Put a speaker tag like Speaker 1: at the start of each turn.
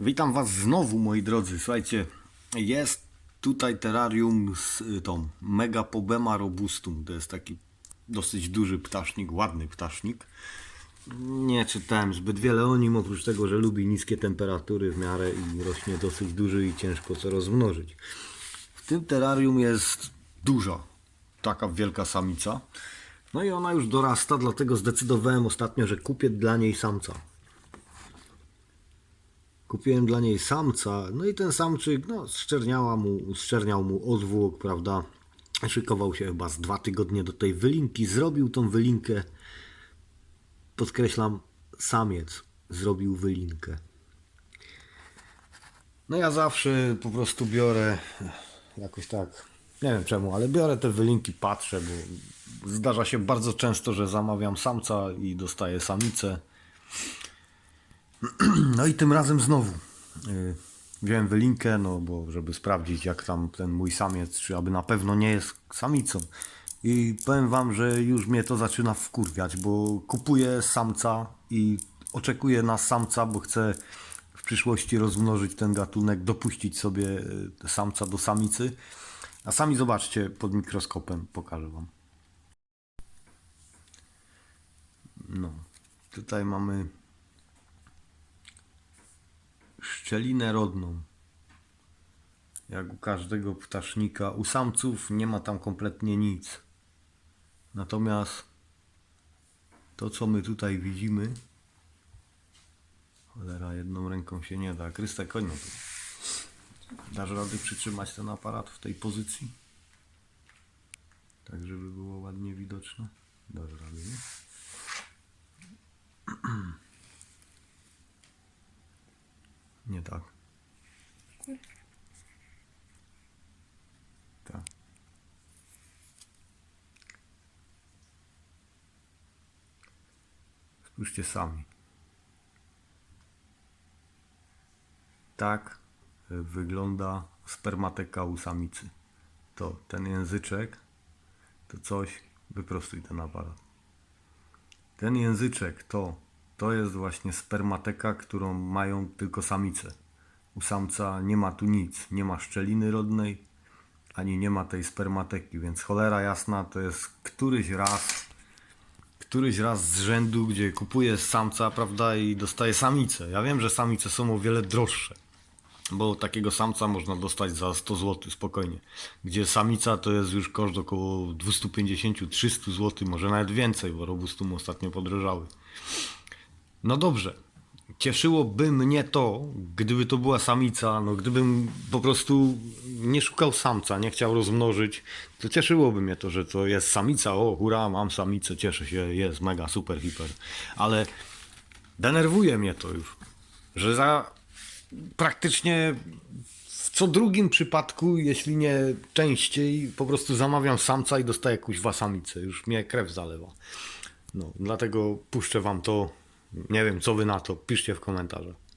Speaker 1: Witam Was znowu, moi drodzy. Słuchajcie, jest tutaj terrarium z y, tą Megapobema robustum. To jest taki dosyć duży ptasznik, ładny ptasznik. Nie czytałem zbyt wiele o nim, oprócz tego, że lubi niskie temperatury w miarę i rośnie dosyć duży i ciężko co rozmnożyć. W tym terrarium jest duża, taka wielka samica. No i ona już dorasta, dlatego zdecydowałem ostatnio, że kupię dla niej samca. Kupiłem dla niej samca, no i ten samczyk, no, szczerniała mu, szczerniał mu odwłok, prawda? Szykował się chyba z dwa tygodnie do tej wylinki, zrobił tą wylinkę, podkreślam, samiec zrobił wylinkę. No ja zawsze po prostu biorę, jakoś tak, nie wiem czemu, ale biorę te wylinki, patrzę, bo zdarza się bardzo często, że zamawiam samca i dostaję samicę. No i tym razem znowu yy, wziąłem wylinkę, no bo żeby sprawdzić jak tam ten mój samiec, czy aby na pewno nie jest samicą. I powiem wam, że już mnie to zaczyna wkurwiać, bo kupuję samca i oczekuję na samca, bo chcę w przyszłości rozmnożyć ten gatunek, dopuścić sobie yy, samca do samicy. A sami zobaczcie pod mikroskopem, pokażę wam. No, tutaj mamy szczelinę rodną. Jak u każdego ptasznika. U samców nie ma tam kompletnie nic. Natomiast to, co my tutaj widzimy, cholera, jedną ręką się nie da. No tu. Dasz rady przytrzymać ten aparat w tej pozycji? Tak, żeby było ładnie widoczne? Dasz rady, nie? Nie tak. Tak. Spójrzcie sami. Tak wygląda spermateka u samicy. To ten języczek, to coś, wyprostuj ten aparat. Ten języczek to, to jest właśnie spermateka, którą mają tylko samice. U samca nie ma tu nic, nie ma szczeliny rodnej, ani nie ma tej spermateki, więc cholera jasna to jest któryś raz, któryś raz z rzędu, gdzie kupuję samca, prawda, i dostaję samicę. Ja wiem, że samice są o wiele droższe, bo takiego samca można dostać za 100 zł spokojnie. Gdzie samica to jest już koszt około 250-300 zł, może nawet więcej, bo robustum ostatnio podrożały. No dobrze. Cieszyłoby mnie to, gdyby to była samica, no gdybym po prostu nie szukał samca, nie chciał rozmnożyć, to cieszyłoby mnie to, że to jest samica, o hura, mam samicę, cieszę się, jest mega, super, hiper. Ale denerwuje mnie to już, że za praktycznie w co drugim przypadku, jeśli nie częściej, po prostu zamawiam samca i dostaję kuźwa samicę. Już mnie krew zalewa. No, dlatego puszczę wam to. Nie wiem, co wy na to. Piszcie w komentarzach.